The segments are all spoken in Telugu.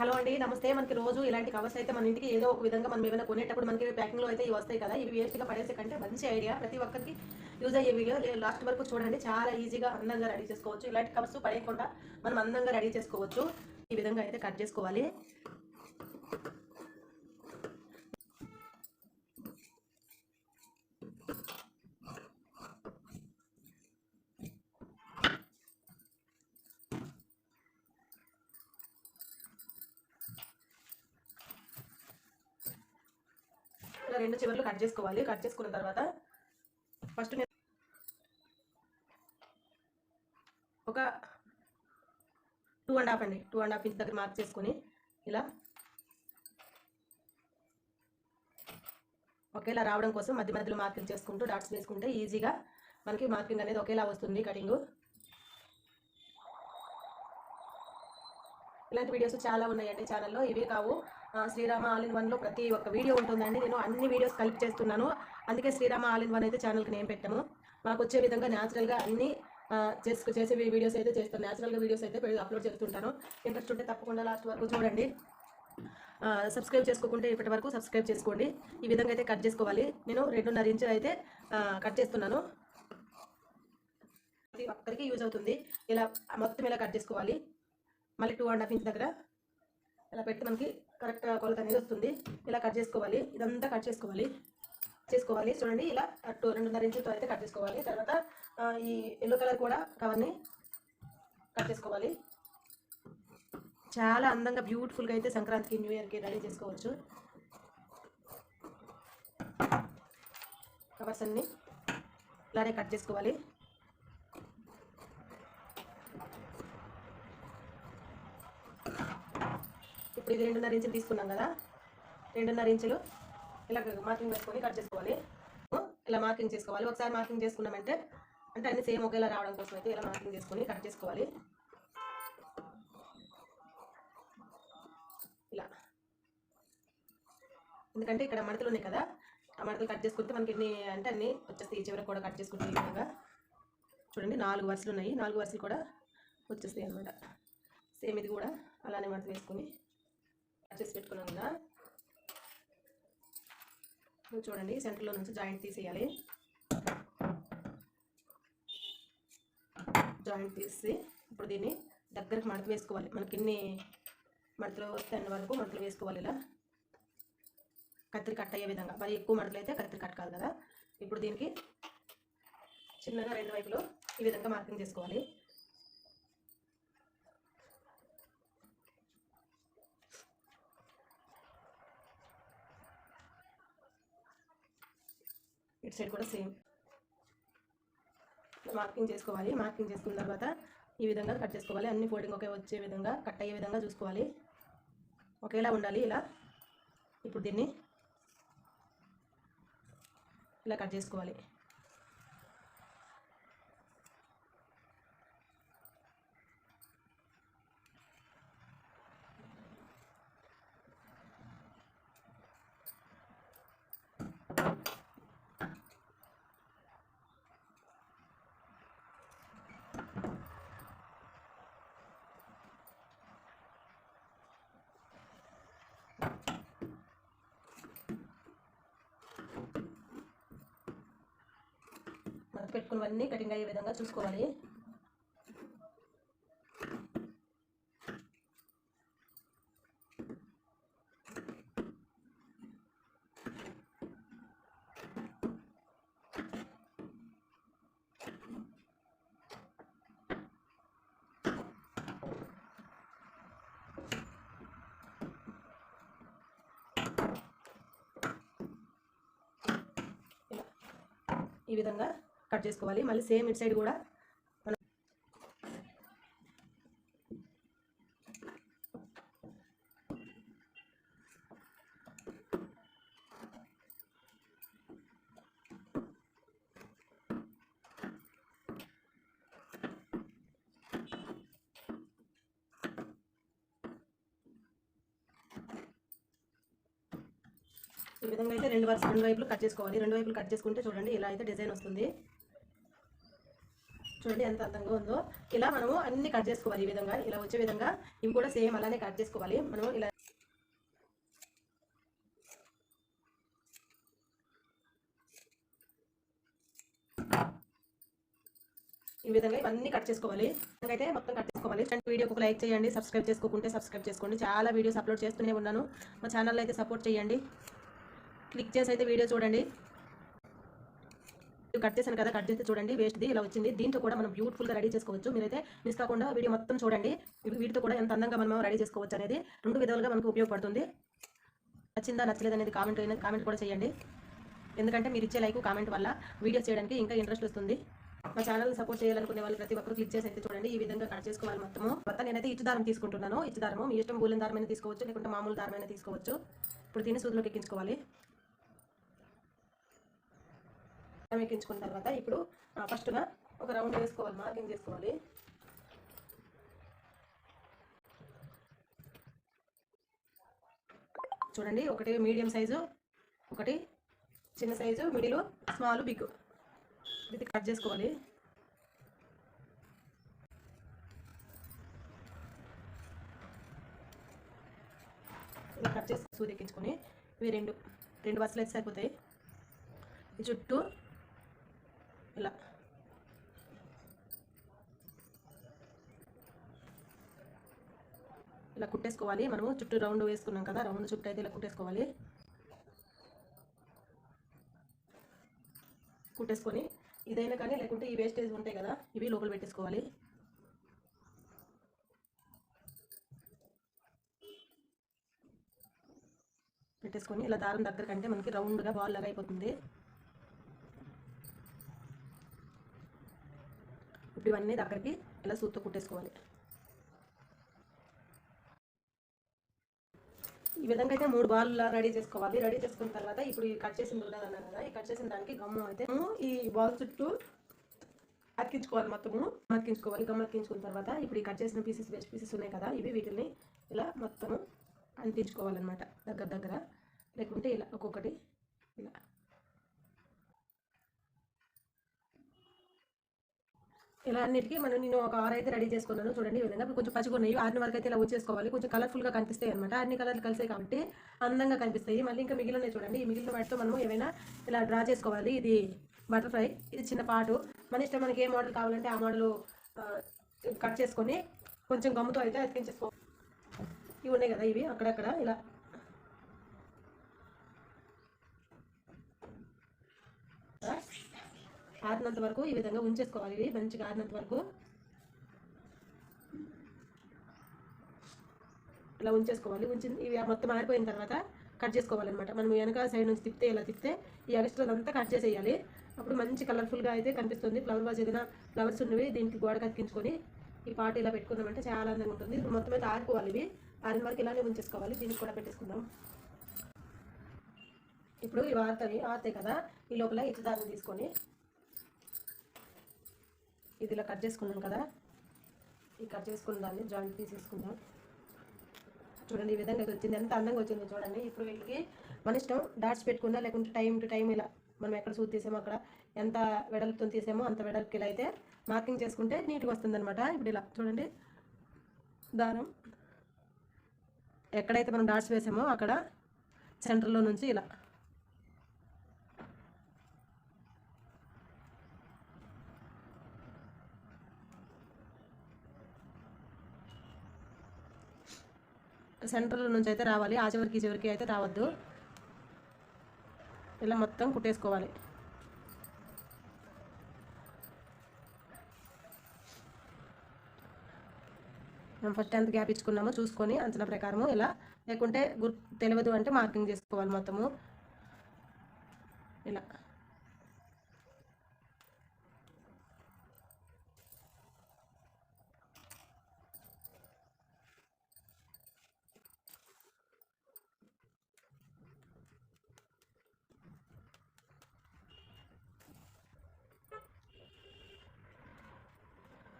హలో అండి నమస్తే. మనకి రోజు ఇలాంటి కవర్స్ అయితే మన ఇంటికి ఏదో ఒక విధంగా మనం ఏమైనా కొనేటప్పుడు మనకి ప్యాకింగ్లో అయితే ఇవి వస్తాయి కదా. ఇవి వేస్ట్గా పడేసే కంటే మంచి ఐడియా ప్రతి ఒక్కరికి యూజ్ అయ్యే వీడియో లాస్ట్ వరకు చూడండి. చాలా ఈజీగా అందంగా రెడీ చేసుకోవచ్చు. ఇలాంటి కవర్స్ పడేయకుండా మనం అందంగా రెడీ చేసుకోవచ్చు. ఈ విధంగా అయితే కట్ చేసుకోవాలి. రెండు చివర్లు కట్ చేసుకోవాలి. కట్ చేసుకున్న తర్వాత ఫస్ట్ నేను ఒక టూ అండ్ హాఫ్ అండి. టూ అండ్ హాఫ్ ఇంచ్ దగ్గర మార్క్ చేసుకొని ఇలా ఒకేలా రావడం కోసం మధ్య మధ్యలో మార్కింగ్ చేసుకుంటూ డాట్స్ వేసుకుంటే ఈజీగా మనకి మార్కింగ్ అనేది ఒకేలా వస్తుంది కటింగ్. ఇలాంటి వీడియోస్ చాలా ఉన్నాయండి ఛానల్లో. ఇవి కావు. శ్రీరామ ఆల్ ఇన్ వన్లో ప్రతి ఒక్క వీడియో ఉంటుందండి. నేను అన్ని వీడియోస్ కలిపి చేస్తున్నాను. అందుకే శ్రీరామ ఆల్ ఇన్ వన్ అయితే ఛానల్కి నేను పెట్టాము. మాకు వచ్చే విధంగా న్యాచురల్గా అన్ని చేసుకు చేసే వీడియోస్ అయితే చేస్తాను న్యాచురల్గా వీడియోస్ అయితే అప్లోడ్ చేస్తుంటాను. ఇంట్రెస్ట్ ఉంటే తప్పకుండా లాస్ట్ వరకు చూడండి. సబ్స్క్రైబ్ చేసుకోకుంటే ఇప్పటి వరకు సబ్స్క్రైబ్ చేసుకోండి. ఈ విధంగా అయితే కట్ చేసుకోవాలి. నేను రెండున్నర ఇంచు అయితే కట్ చేస్తున్నాను. ప్రతి ఒక్కరికి యూజ్ అవుతుంది. ఇలా మొత్తం ఇలా కట్ చేసుకోవాలి. మళ్ళీ టూ అండ్ హాఫ్ ఇంచ్ దగ్గర. ఇలా పెట్టి మనకి కరెక్ట్ కొలత అనేది వస్తుంది. ఇలా కట్ చేసుకోవాలి. ఇదంతా కట్ చేసుకోవాలి. చేసుకోవాలి. చూడండి ఇలా టూ రెండున్నర ఇంచులతో అయితే కట్ చేసుకోవాలి. తర్వాత ఈ ఎల్లో కలర్ కూడా కవర్ని కట్ చేసుకోవాలి. చాలా అందంగా బ్యూటిఫుల్గా అయితే సంక్రాంతికి న్యూ ఇయర్కి రెడీ చేసుకోవచ్చు. కవర్స్ అన్ని ఇలానే కట్ చేసుకోవాలి. ఇది రెండున్నర ఇంచులు తీసుకున్నాం కదా. రెండున్నర ఇంచులు ఇలా మార్కింగ్ వేసుకొని కట్ చేసుకోవాలి. ఇలా మార్కింగ్ చేసుకోవాలి. ఒకసారి మార్కింగ్ చేసుకున్నామంటే అంటే అన్ని సేమ్ ఒకేలా రావడం కోసం అయితే ఇలా మార్కింగ్ చేసుకొని కట్ చేసుకోవాలి. ఇలా. ఎందుకంటే ఇక్కడ మడతలు ఉన్నాయి కదా. ఆ మడతలు కట్ చేసుకుంటే మనకి ఎన్ని అంటే అన్ని వచ్చేస్తాయి. చివరికి కూడా కట్ చేసుకుంటే ఈ విధంగా చూడండి నాలుగు వరుసలు ఉన్నాయి. నాలుగు వరుసలు కూడా వచ్చేస్తాయి అనమాట సేమ్ ఇది కూడా అలానే మడత వేసుకొని. చేసి పెట్టుకున్నాం కదా. ఇప్పుడు చూడండి సెంటర్లో నుంచి జాయింట్ తీసేయాలి. జాయింట్ తీసి ఇప్పుడు దీన్ని దగ్గరకు మడత వేసుకోవాలి. మనకి ఎన్ని మడతలు వస్తే వరకు మడతలు వేసుకోవాలి ఇలా. కత్తిరి కట్ అయ్యే విధంగా. మరి ఎక్కువ మడతలు అయితే కత్తిరి కట్ కాదు కదా. ఇప్పుడు దీనికి చిన్నగా రెండు వైపులు ఈ విధంగా మార్కింగ్ చేసుకోవాలి. ఇటు సైడ్ కూడా సేమ్. మార్కింగ్ చేసుకోవాలి. మార్కింగ్ చేసుకున్న తర్వాత ఈ విధంగా కట్ చేసుకోవాలి. అన్ని ఫోల్డింగ్ ఒకే వచ్చే విధంగా కట్ అయ్యే విధంగా చూసుకోవాలి. ఒకేలా ఉండాలి ఇలా. ఇప్పుడు దీన్ని ఇలా కట్ చేసుకోవాలి మనకు పెట్టుకున్నవన్నీ కటింగ్ అయ్యే విధంగా చూసుకోవాలి. ఈ విధంగా కట్ చేసుకోవాలి. మళ్ళీ సేమ్ ఇటు సైడ్ కూడా మనం ఈ విధంగా అయితే రెండు వరుస రెండు వైపులు కట్ చేసుకోవాలి. రెండు వైపులు కట్ చేసుకుంటే చూడండి ఇలా అయితే డిజైన్ వస్తుంది. చూడండి ఎంత అందంగా ఉందో. ఇలా మనము అన్ని కట్ చేసుకోవాలి ఈ విధంగా. ఇలా వచ్చే విధంగా ఇవి కూడా సేమ్ అలానే కట్ చేసుకోవాలి. మనం ఇలా ఈ విధంగా ఇవన్నీ కట్ చేసుకోవాలి. అయితే మొత్తం కట్ చేసుకోవాలి. వీడియోకి ఒక లైక్ చేయండి సబ్స్క్రైబ్ చేసుకోకుంటే సబ్స్క్రైబ్ చేసుకోండి. చాలా వీడియోస్ అప్లోడ్ చేస్తూనే ఉన్నాను. మా ఛానల్ అయితే సపోర్ట్ చేయండి. క్లిక్ చేసి అయితే వీడియో చూడండి. కట్ చేశాను కదా కట్ చేస్తే చూడండి వేస్ట్ది ఇలా వచ్చింది. దీంతో కూడా మనం బ్యూటిఫుల్గా రెడీ చేసుకోవచ్చు. మీరైతే మిస్ కాకుండా వీడియో మొత్తం చూడండి. వీటితో కూడా ఎంత అందంగా మనం రెడీ చేసుకోవచ్చు అనేది రెండు విధాలుగా మనకు ఉపయోగపడుతుంది. నచ్చిందా నచ్చలేదు అనేది కామెంట్ కామెంట్ కూడా చేయండి. ఎందుకంటే మీరు ఇచ్చే లైక్ కామెంట్ వల్ల వీడియోస్ చేయడానికి ఇంకా ఇంట్రెస్ట్ వస్తుంది. మా ఛానల్ సపోర్ట్ చేయాలనుకునే వాళ్ళు ప్రతి ఒక్కరు క్లిక్ చేసి అయితే చూడండి. ఈ విధంగా కట్ చేసుకోవాలి మొత్తము. మొత్తం నేనైతే ఇచ్చు దారం తీసుకుంటున్నాను. ఇచ్చు దారము మీ ఇష్టం బూలెన్ దారమైన తీసుకోవచ్చు లేకుంటే మామూలు దారమైన తీసుకోవచ్చు. ఇప్పుడు దీన్ని సూదులోకి ఎక్కించుకోవాలి. దారం ఎక్కించుకున్న తర్వాత ఇప్పుడు ఫస్ట్గా ఒక రౌండ్ వేసుకోవాలి మార్కింగ్ చేసుకోవాలి. చూడండి ఒకటి మీడియం సైజు ఒకటి చిన్న సైజు మిడిల్ స్మాల్ బిగ్ ఇది కట్ చేసుకోవాలి. ఇలా కట్ చేసి సూది ఎక్కించుకొని ఇవి రెండు రెండు బస్సులు అయితే సరిపోతాయి. చుట్టూ ఇలా ఇలా కుట్టేసుకోవాలి. మనము చుట్టూ రౌండ్ వేసుకున్నాం కదా రౌండ్ చుట్టూ అయితే ఇలా కుట్టేసుకోవాలి. కుట్టేసుకొని ఇదైనా కానీ లేకుంటే ఈ వేస్టేజ్ ఉంటాయి కదా ఇవి లోపల పెట్టేసుకోవాలి. పెట్టేసుకొని ఇలా దారం దగ్గర కంటే మనకి రౌండ్గా బాల్ లాగా అయిపోతుంది. ఇప్పుడు ఇవన్నీ దగ్గరికి ఇలా సూత్తో కుట్టేసుకోవాలి. ఈ విధంగా అయితే మూడు బాల్ రెడీ చేసుకోవాలి. రెడీ చేసుకున్న తర్వాత ఇప్పుడు ఈ కట్ చేసింది ఉన్నది కదా ఈ కట్ చేసిన దానికి గమ్ము అయితే ఈ బాల్ చుట్టూ అతికించుకోవాలి మొత్తము. అతికించుకోవాలి. గమ్ము అతికించుకున్న తర్వాత ఇప్పుడు ఈ కట్ చేసిన పీసెస్ వెజ్ పీసెస్ ఉన్నాయి కదా ఇవి వీటిని ఇలా మొత్తము అంటించుకోవాలన్నమాట దగ్గర దగ్గర. లేకుంటే ఇలా ఒక్కొక్కటి ఇలా ఇలా అన్నిటికీ మనం నేను ఒక ఆరు అయితే రెడీ చేసుకున్నాను. చూడండి ఈ విధంగా. కొంచెం పచ్చిగా ఉన్నాయి. ఆరిన వరకు అయితే ఇలా వచ్చేసుకోవాలి కొంచెం కలర్ఫుల్గా కనిపిస్తాయి అనమాట అన్ని కలర్లు కలిసాయి కాబట్టి అందంగా కనిపిస్తాయి. మళ్ళీ ఇంకా మిగిలినవి చూడండి. ఈ మిగిలిన వాటితో మనం ఏమైనా ఇలా డ్రా చేసుకోవాలి. ఇది బటర్ఫ్లై ఇది చిన్న పాటు. మన ఇష్టం మనకి ఏ మోడల్ కావాలంటే ఆ మోడల్ కట్ చేసుకొని కొంచెం గమ్ముతో అయితే అతికించేసుకో ఇవి ఉన్నాయి కదా ఇవి అక్కడక్కడ ఇలా. ఆరినంత వరకు ఈ విధంగా ఉంచేసుకోవాలి. ఇవి మంచిగా ఆరినంత వరకు ఇలా ఉంచేసుకోవాలి. ఉంచి ఇవి మొత్తం ఆరిపోయిన తర్వాత కట్ చేసుకోవాలన్నమాట. మనం వెనక సైడ్ నుంచి తిప్పితే ఇలా తిప్పితే ఈ ఎక్స్ట్రా అంతా కట్ చేసేయాలి. అప్పుడు మంచి కలర్ఫుల్గా అయితే కనిపిస్తుంది. ఫ్లవర్ వాజ్ ఏదైనా ఫ్లవర్స్ ఉన్నవి దీనికి గోడకు కత్తికించుకొని ఈ పాట ఇలా పెట్టుకున్నామంటే చాలా అందంగా ఉంటుంది. ఇప్పుడు మొత్తం అయితే ఆరిపోవాలి ఇవి. ఆరిన వరకు ఇలానే ఉంచేసుకోవాలి. దీనికి కూడా పెట్టేసుకుందాం. ఇప్పుడు ఇవి ఆరుతాయి. ఆరుతాయి కదా. ఈ లోపల ఇటు దాన్ని తీసుకొని ఇది ఇలా కట్ చేసుకున్నాం కదా? ఈ కట్ చేసుకున్న దాన్ని జాయింట్ తీసేసుకుందాం చూడండి ఈ విధంగా ఇది వచ్చింది. ఎంత అందంగా వచ్చిందో చూడండి. ఇప్పుడు వీటికి మన ఇష్టం డాట్స్ పెట్టుకున్నా లేకుంటే టైం టు టైం ఇలా మనం ఎక్కడ సూట్ తీసామో అక్కడ ఎంత వెడల్పుతో తీసామో అంత వెడల్పుకి ఇలా అయితే మార్కింగ్ చేసుకుంటే నీట్గా వస్తుంది అనమాట ఇప్పుడు ఇలా చూడండి. దారం ఎక్కడైతే మనం డాట్స్ వేసామో అక్కడ సెంటర్లో నుంచి ఇలా సెంటర్ నుంచి అయితే రావాలి. ఆ చివరికి ఈ చివరికి అయితే రావద్దు. ఇలా మొత్తం కుట్టేసుకోవాలి. మనం ఫస్ట్ ఎంత గ్యాప్ ఇచ్చుకున్నామో. చూసుకొని అంచనా ప్రకారము ఇలా లేకుంటే గుర్ తెలియదు అంటే మార్కింగ్ చేసుకోవాలి మొత్తము. ఇలా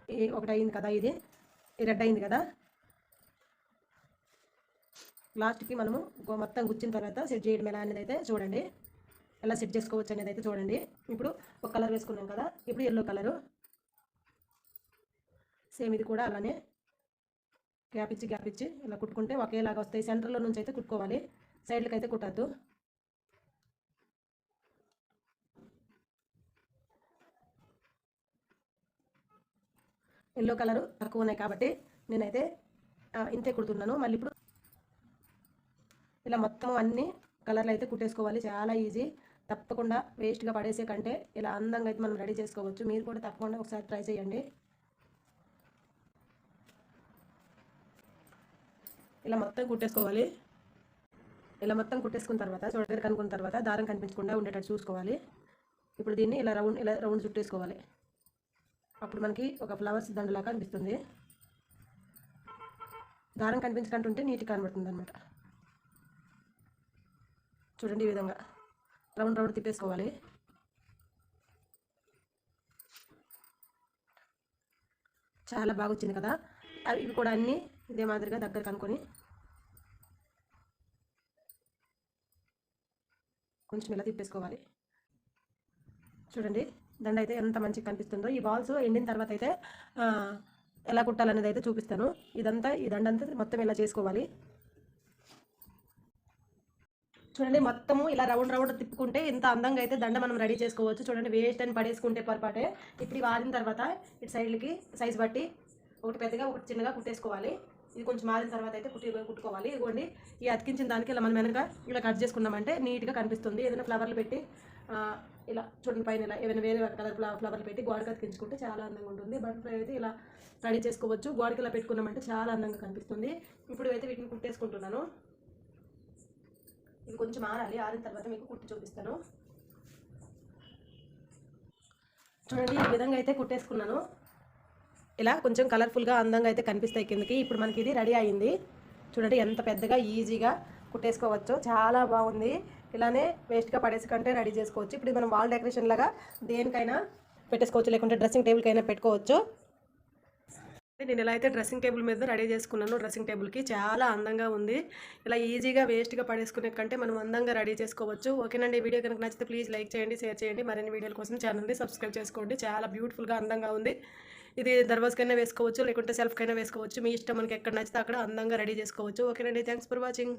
ఈ ఒకటి అయింది కదా ఇది? రెడ్ అయింది కదా? లాస్ట్కి మనము మొత్తం గుచ్చిన తర్వాత సెట్ చేయడం ఎలా అనేది అయితే చూడండి. ఎలా సెట్ చేసుకోవచ్చు అనేది అయితే చూడండి. ఇప్పుడు ఒక కలర్ వేసుకున్నాం కదా? ఇప్పుడు ఎల్లో కలరు. సేమ్ ఇది కూడా అలానే గ్యాప్ ఇచ్చి గ్యాప్ ఇచ్చి ఇలా కుట్టుకుంటే ఒకేలాగా వస్తాయి. సెంటర్లో నుంచి అయితే కుట్టుకోవాలి. సైడ్లకి అయితే కుట్టద్దు. ఎల్లో కలర్ తక్కువ ఉన్నాయి కాబట్టి నేనైతే ఇంతే కుడుతున్నాను. మళ్ళీ ఇప్పుడు ఇలా మొత్తం అన్ని కలర్లు అయితే కుట్టేసుకోవాలి. చాలా ఈజీ. తప్పకుండా వేస్ట్గా పడేసే కంటే ఇలా అందంగా అయితే మనం రెడీ చేసుకోవచ్చు. మీరు కూడా తప్పకుండా ఒకసారి ట్రై చేయండి. ఇలా మొత్తం కుట్టేసుకోవాలి. ఇలా మొత్తం కుట్టేసుకున్న తర్వాత చూడగలిగి కనుక్కున్న తర్వాత దారం కనిపించకుండా ఉండేటట్టు చూసుకోవాలి. ఇప్పుడు దీన్ని ఇలా రౌండ్ ఇలా రౌండ్ చుట్టేసుకోవాలి. అప్పుడు మనకి ఒక ఫ్లవర్స్ దండలాగా కనిపిస్తుంది దారం కనిపించకుంటుంటే నీట్గా కనబడుతుంది అనమాట చూడండి ఈ విధంగా. రౌండ్ రౌండ్ తిప్పేసుకోవాలి. చాలా బాగా వచ్చింది కదా. అవి ఇవి కూడా అన్నీ ఇదే మాదిరిగా దగ్గర కనుక్కొని కొంచెం ఇలా తిప్పేసుకోవాలి. చూడండి. దండ అయితే ఎంత మంచిగా కనిపిస్తుందో. ఈ బాల్స్ ఎండిన తర్వాత అయితే ఎలా కుట్టాలనేది అయితే చూపిస్తాను. ఇదంతా ఈ దండ అంతా మొత్తం ఇలా చేసుకోవాలి? చూడండి మొత్తము ఇలా రౌండ్ రౌండ్ తిప్పుకుంటే ఇంత అందంగా అయితే దండ మనం రెడీ చేసుకోవచ్చు. చూడండి వేస్ట్ అని పడేసుకుంటే పొరపాటే. ఇప్పుడు ఇవి తర్వాత ఇటు సైడ్లకి సైజ్ బట్టి ఒకటి పెద్దగా ఒకటి చిన్నగా కుట్టేసుకోవాలి. ఇది కొంచెం మారిన తర్వాత అయితే కుట్టి కుట్టుకోవాలి. ఇదిగోండి ఈ అతికించిన దానికి ఇలా మనం వెనక ఇలా కట్ చేసుకున్నామంటే నీట్గా కనిపిస్తుంది. ఏదైనా ఫ్లవర్లు పెట్టి ఇలా చూడండి పైన ఇలా ఏమైనా వేరే కలర్ ఫ్లవర్లు పెట్టి గోడకి అతికించుకుంటే చాలా అందంగా ఉంటుంది. బటర్ఫ్లై అయితే ఇలా రెడీ చేసుకోవచ్చు. గోడకి ఇలా పెట్టుకున్నామంటే చాలా అందంగా కనిపిస్తుంది. ఇప్పుడు అయితే వీటిని కుట్టేసుకుంటున్నాను. ఇది కొంచెం ఆరాలి. ఆరిన తర్వాత మీకు కుట్టి చూపిస్తాను. చూడండి ఈ విధంగా అయితే కుట్టేసుకున్నాను. ఇలా కొంచెం కలర్ఫుల్గా అందంగా అయితే కనిపిస్తాయి కిందకి. ఇప్పుడు మనకి ఇది రెడీ అయింది. చూడండి ఎంత పెద్దగా ఈజీగా కుట్టేసుకోవచ్చు. చాలా బాగుంది. ఇలానే వేస్ట్గా పడేసి కంటే రెడీ చేసుకోవచ్చు. ఇప్పుడు మనం వాల్ డెకరేషన్ లాగా దేనికైనా పెట్టేసుకోవచ్చు లేకుంటే డ్రెస్సింగ్ టేబుల్కైనా పెట్టుకోవచ్చు. నేను ఇలా అయితే డ్రెస్సింగ్ టేబుల్ మీద రెడీ చేసుకున్నాను. డ్రెస్సింగ్ టేబుల్కి చాలా అందంగా ఉంది. ఇలా ఈజీగా వేస్ట్గా పడేసుకునే కంటే మనం అందంగా రెడీ చేసుకోవచ్చు. ఓకేనండి ఈ వీడియో కనుక నచ్చితే ప్లీజ్ లైక్ చేయండి షేర్ చేయండి. మరిన్ని వీడియోల కోసం ఛానల్ని సబ్స్క్రైబ్ చేసుకోండి. చాలా బ్యూటిఫుల్గా అందంగా ఉంది. ఇది దర్వాజకైనా వేసుకోవచ్చు లేకుంటే సెల్ఫ్కైనా వేసుకోవచ్చు. మీ ఇష్టం మనకి ఎక్కడ నచ్చితే అక్కడ అందంగా రెడీ చేసుకోవచ్చు. ఓకేనండి థ్యాంక్స్ ఫర్ వాచింగ్